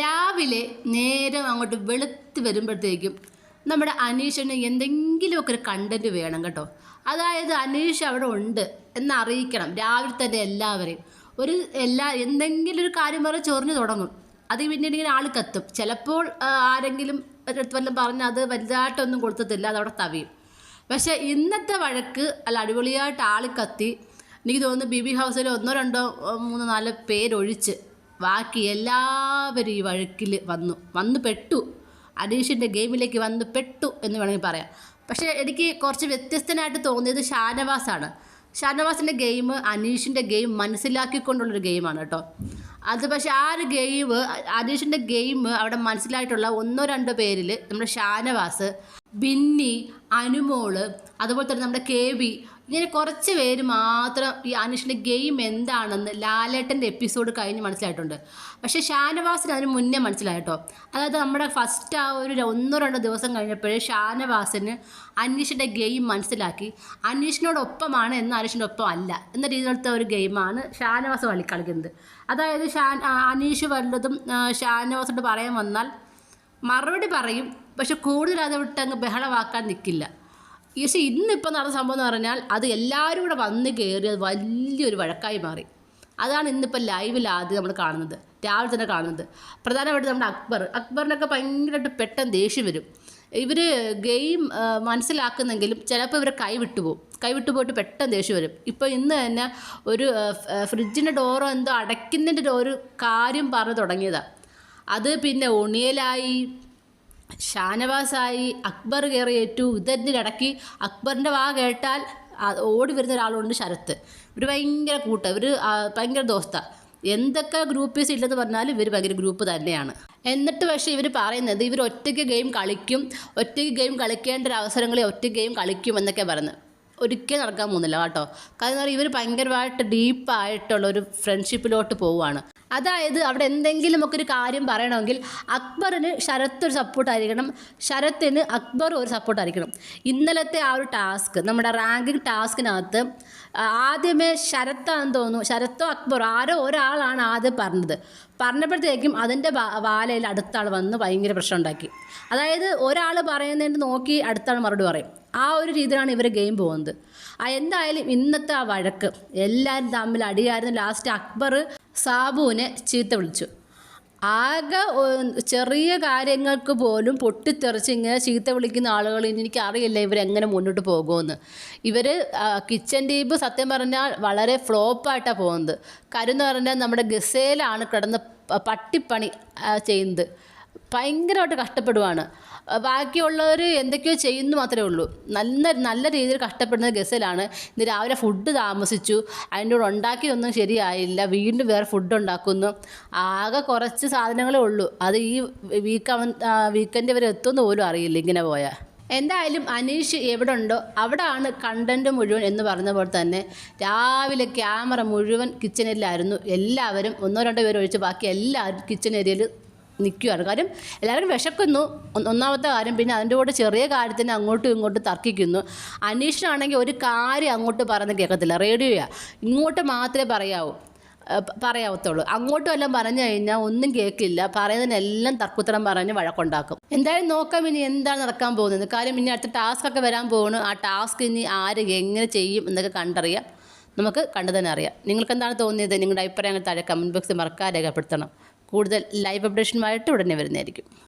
രാവിലെ നേരം അങ്ങോട്ട് വെളുത്ത് വരുമ്പോഴത്തേക്കും നമ്മുടെ അനീഷിന് എന്തെങ്കിലുമൊക്കെ ഒരു കണ്ടന്റ് വേണം കേട്ടോ. അതായത് അനീഷ് അവിടെ ഉണ്ട് എന്നറിയിക്കണം രാവിലെ തന്നെ എല്ലാവരെയും. ഒരു എല്ലാ എന്തെങ്കിലും ഒരു കാര്യം പറഞ്ഞ് ചൊറിഞ്ഞു തുടങ്ങും. അത് പിന്നീട് ഇങ്ങനെ ആൾ കത്തും. ചിലപ്പോൾ ആരെങ്കിലും ഒരിടത്ത് വല്ലതും പറഞ്ഞ് അത് വലുതായിട്ടൊന്നും കൊടുത്തത്തില്ല അതവിടെ തവിയും. പക്ഷേ ഇന്നത്തെ വഴക്ക് അല്ല അടിപൊളിയായിട്ട് ആൾ കത്തി. എനിക്ക് തോന്നുന്നു ബി ബി ഹൗസിൽ ഒന്നോ രണ്ടോ മൂന്നോ നാലോ പേരൊഴിച്ച് ബാക്കി എല്ലാവരും ഈ വഴക്കിൽ വന്നു. വന്നു പെട്ടു. അനീഷിന്റെ ഗെയിമിലേക്ക് വന്ന് പെട്ടു എന്ന് വേണമെങ്കിൽ പറയാം. പക്ഷേ എനിക്ക് കുറച്ച് വ്യത്യസ്തനായിട്ട് തോന്നിയത് ഷാനവാസാണ്. ഷാനവാസിന്റെ ഗെയിം അനീഷിന്റെ ഗെയിം മനസ്സിലാക്കിക്കൊണ്ടുള്ളൊരു ഗെയിമാണ് കേട്ടോ. അത് പക്ഷേ ആ ഒരു ഗെയിം അനീഷിന്റെ ഗെയിം അവിടെ മനസ്സിലായിട്ടുള്ള ഒന്നോ രണ്ടോ പേരിൽ നമ്മുടെ ഷാനവാസ് ബിന്നി അനുമോൾ അതുപോലെ തന്നെ നമ്മുടെ കെ വി ഇങ്ങനെ കുറച്ച് പേര് മാത്രം ഈ അനുഷിന്റെ ഗെയിം എന്താണെന്ന് ലാലേട്ടന്റെ എപ്പിസോഡ് കഴിഞ്ഞ് മനസ്സിലായിട്ടുണ്ട്. പക്ഷേ ഷാനവാസിന് അതിന് മുന്നേ മനസ്സിലായിട്ടോ? അതായത് നമ്മുടെ ഫസ്റ്റ് ആ ഒരു ഒന്നോ രണ്ടോ ദിവസം കഴിഞ്ഞപ്പോഴേ ഷാനവാസിന് അനീഷിന്റെ ഗെയിം മനസ്സിലാക്കി. അനീഷിനോടൊപ്പമാണ് എന്ന് അനീഷിന്റെ ഒപ്പം അല്ല. എന്ന രീതിയിലത്തെ ഒരു ഗെയിമാണ് ഷാനവാസ് കളി കളിക്കുന്നത് അതായത് ഷാൻ അനീഷ് വല്ലതും ഷാനവാസോട് പറയാൻ വന്നാൽ മറുപടി പറയും. പക്ഷെ കൂടുതൽ അത് വിട്ട് അങ്ങ് ബഹളമാക്കാൻ നിൽക്കില്ല പക്ഷേ ഇന്നിപ്പോൾ നടന്ന സംഭവം എന്ന് പറഞ്ഞാൽ അത് എല്ലാവരും കൂടെ വന്ന് കയറി അത് വലിയൊരു വഴക്കായി മാറി. അതാണ് ഇന്നിപ്പോൾ ലൈവിൽ ആദ്യം നമ്മൾ കാണുന്നത്. രാവിലെ തന്നെ കാണുന്നത്. പ്രധാനമായിട്ട് നമ്മുടെ അക്ബർ. അക്ബറിനൊക്കെ ഭയങ്കരമായിട്ട് പെട്ടെന്ന് ദേഷ്യം വരും. ഇവർ ഗെയിം മനസ്സിലാക്കുന്നെങ്കിലും ചിലപ്പോൾ ഇവരെ കൈവിട്ടു പോകും കൈവിട്ടു പോയിട്ട് പെട്ടെന്ന് ദേഷ്യം വരും. ഇപ്പോൾ ഇന്ന് തന്നെ ഒരു ഫ്രിഡ്ജിന്റെ ഡോറോ എന്തോ അടയ്ക്കുന്നതിന്റെ ഒരു കാര്യം പറഞ്ഞു തുടങ്ങിയതാണ് അത് പിന്നെ ഉണിയലായി ഷാനവാസായി അക്ബർ കയറിയേറ്റു ഇതിന്റെ ഇടയ്ക്ക് അക്ബറിന്റെ വാ കേട്ടാൽ ഓടി വരുന്ന ഒരാളുണ്ട് ശരത്ത്. ഇവർ ഭയങ്കര കൂട്ടം ഇവർ ഭയങ്കര ദോസ്ത. എന്തൊക്കെ ഗ്രൂപ്പീസ് ഇല്ലെന്ന് പറഞ്ഞാലും ഇവർ ഭയങ്കര ഗ്രൂപ്പ് തന്നെയാണ്. എന്നിട്ട് പക്ഷേ ഇവർ പറയുന്നത് ഇവർ ഒറ്റയ്ക്ക് ഗെയിം കളിക്കും ഒറ്റയ്ക്ക് ഗെയിം കളിക്കേണ്ട ഒരു അവസരങ്ങളിൽ ഒറ്റയ്ക്ക് ഗെയിം കളിക്കും എന്നൊക്കെ പറഞ്ഞു ഒരിക്കലും നടക്കാൻ പോകുന്നില്ല കേട്ടോ. കാരണം ഇവർ ഭയങ്കരമായിട്ട് ഡീപ്പായിട്ടുള്ള ഒരു ഫ്രണ്ട്ഷിപ്പിലോട്ട് പോവുകയാണ്. അതായത് അവിടെ എന്തെങ്കിലുമൊക്കെ ഒരു കാര്യം പറയണമെങ്കിൽ അക്ബറിന് ശരത്ത് ഒരു സപ്പോർട്ടായിരിക്കണം. ശരത്തിന് അക്ബർ ഒരു സപ്പോർട്ടായിരിക്കണം. ഇന്നലത്തെ ആ ഒരു ടാസ്ക് നമ്മുടെ റാങ്കിങ് ടാസ്കിനകത്ത് ആദ്യമേ ശരത്താണെന്ന് തോന്നുന്നു. ശരത്തോ അക്ബറോ ആരോ ഒരാളാണ് ആദ്യം പറഞ്ഞത്. പറഞ്ഞപ്പോഴത്തേക്കും അതിന്റെ വാലയിൽ അടുത്ത ആൾ വന്ന് ഭയങ്കര പ്രശ്നം ഉണ്ടാക്കി അതായത് ഒരാൾ പറയുന്നതിന് നോക്കി അടുത്ത ആൾ മറുപടി പറയും. ആ ഒരു രീതിയിലാണ് ഇവർ ഗെയിം പോകുന്നത്. ആ എന്തായാലും ഇന്നത്തെ ആ വഴക്ക് എല്ലാവരും തമ്മിൽ അടിയായിരുന്നു. ലാസ്റ്റ് അക്ബർ സാബുവിനെ ചീത്ത വിളിച്ചു. ആകെ ചെറിയ കാര്യങ്ങൾക്ക് പോലും പൊട്ടിത്തെറിച്ച് ഇങ്ങനെ ചീത്ത വിളിക്കുന്ന ആളുകൾ ഇനി എനിക്കറിയില്ല ഇവരെങ്ങനെ മുന്നോട്ട് പോകുമെന്ന്. ഇവർ കിച്ചൻ ടീപ്പ് സത്യം പറഞ്ഞാൽ വളരെ ഫ്ലോപ്പായിട്ടാണ് പോകുന്നത്. കാര്യം എന്ന് പറഞ്ഞാൽ നമ്മുടെ ഗസേലാണ് കിടന്ന് പട്ടിപ്പണി ചെയ്യുന്നത്. ഭയങ്കരമായിട്ട് കഷ്ടപ്പെടുവാണ്. ബാക്കിയുള്ളവർ എന്തൊക്കെയോ ചെയ്യുന്നു മാത്രമേ ഉള്ളൂ. നല്ല നല്ല രീതിയിൽ കഷ്ടപ്പെടുന്നത് ഗസലാണ്. ഇന്ന് രാവിലെ ഫുഡ് താമസിച്ചു. അതിന്റെ കൂടെ ഉണ്ടാക്കിയൊന്നും ശരിയായില്ല. വീണ്ടും വേറെ ഫുഡ് ഉണ്ടാക്കുന്നു. ആകെ കുറച്ച് സാധനങ്ങളേ ഉള്ളൂ. അത് ഈ വീക്ക് വീക്കെൻഡ് വരെ എത്തുമെന്ന് പോലും അറിയില്ല ഇങ്ങനെ പോയാൽ എന്തായാലും അനീഷ് എവിടെ ഉണ്ടോ അവിടെ ആണ് കണ്ടന്റ് മുഴുവൻ എന്ന് പറഞ്ഞ പോലെ തന്നെ രാവിലെ ക്യാമറ മുഴുവൻ കിച്ചൺ ഏരിയയിലായിരുന്നു എല്ലാവരും ഒന്നോ രണ്ടോ പേര് ഒഴിച്ച് ബാക്കി എല്ലാവരും കിച്ചൺ ഏരിയയിൽ നിൽക്കുകയാണ്. കാര്യം എല്ലാവരും വിശക്കുന്നു. ഒന്നാമത്തെ കാര്യം പിന്നെ അതിന്റെ കൂടെ ചെറിയ കാര്യത്തിന് അങ്ങോട്ടും ഇങ്ങോട്ടും തർക്കിക്കുന്നു. അനീഷിനാണെങ്കിൽ ഒരു കാര്യം അങ്ങോട്ട് പറയുന്നത് കേൾക്കത്തില്ല. റേഡിയോയാ. ഇങ്ങോട്ട് മാത്രമേ പറയാവൂ. പറയാവത്തുള്ളൂ. അങ്ങോട്ടും എല്ലാം പറഞ്ഞു കഴിഞ്ഞാൽ ഒന്നും കേൾക്കില്ല. പറയുന്നതിനെല്ലാം തർക്കുത്തരം പറഞ്ഞ് വഴക്കുണ്ടാക്കും. എന്തായാലും നോക്കാം ഇനി എന്താണ് നടക്കാൻ പോകുന്നത്. കാര്യം ഇനി അടുത്ത ടാസ്ക് ഒക്കെ വരാൻ പോകുന്നു ആ ടാസ്ക് ഇനി ആര് എങ്ങനെ ചെയ്യും എന്നൊക്കെ കണ്ടറിയാം. നമുക്ക് കണ്ടു തന്നെ അറിയാം. നിങ്ങൾക്ക് എന്താണ് തോന്നിയത്? നിങ്ങളുടെ അഭിപ്രായങ്ങൾ താഴെ കമന്റ് ബോക്സിൽ മറക്കാതെ രേഖപ്പെടുത്തണം. കൂടുതൽ ലൈവ് അപ്ഡേഷനുമായിട്ട് ഉടനെ വരുന്നതായിരിക്കും.